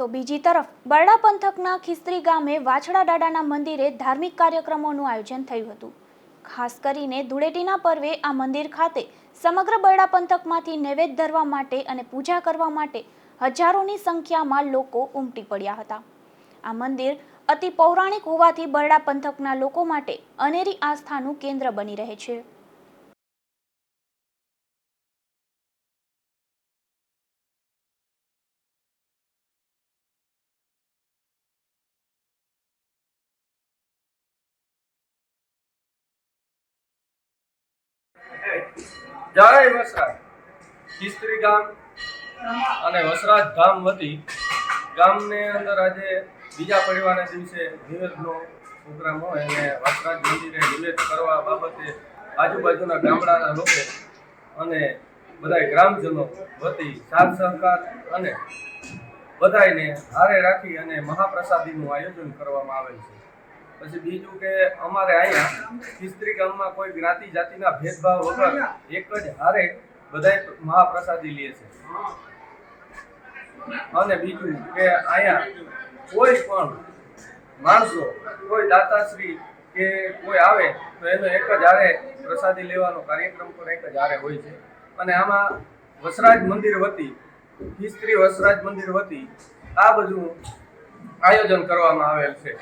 તો બીજી તરફ, બરડા પંથકના ખિસ્ત્રી ગામે વાછડા દાડાના મંદિરે ધાર્મિક કાર્યક્રમોનું આયોજન થયું હતું. ખાસ કરીને ધૂળેટીના પર્વે આ મંદિર ખાતે સમગ્ર બરડા પંથકમાંથી નૈવેદ્ય ધરવા માટે અને પૂજા કરવા માટે હજારોની સંખ્યામાં લોકો ઉમટી પડ્યા હતા. આ મંદિર અતિ પૌરાણિક હોવાથી બરડા પંથકના લોકો માટે અનેરી આસ્થાનું કેન્દ્ર બની રહે છે. જય વસરાજ. ખીસ્ત્રી ગામ અને વસરાજ ધામ વતી ગામની અંદર આજે બીજા પરિવારના દિવસે નિવેદનો પ્રોગ્રામ હોય અને વસરાજ મંદિરે નિવેદ કરવા બાબતે આજુબાજુના ગામડાના લોકો અને બધા ગ્રામજનો વતી સાથ સહકાર અને બધાયને હારે રાખી અને મહાપ્રસાદીનું આયોજન કરવામાં આવેલ છે. પછી બીજું કે અમારે અહીંયા ખિસ્ત્રી ગામમાં કોઈ જ્ઞાતિ, જાતિના ભેદભાવ વગર એક જ હારે બધાય મહાપ્રસાદી લે છે. અને બીજું કે અહીંયા કોઈ પણ માણસો, કોઈ દાતાશ્રી કે કોઈ આવે તો એનો એક જ હારે પ્રસાદી લેવાનો કાર્યક્રમ પણ એક જ હારે હોય છે. અને આમાં વસરાજ મંદિર વતી ખિસ્ત્રી વસરાજ મંદિર વતી આ બધું આયોજન કરવામાં આવેલ છે.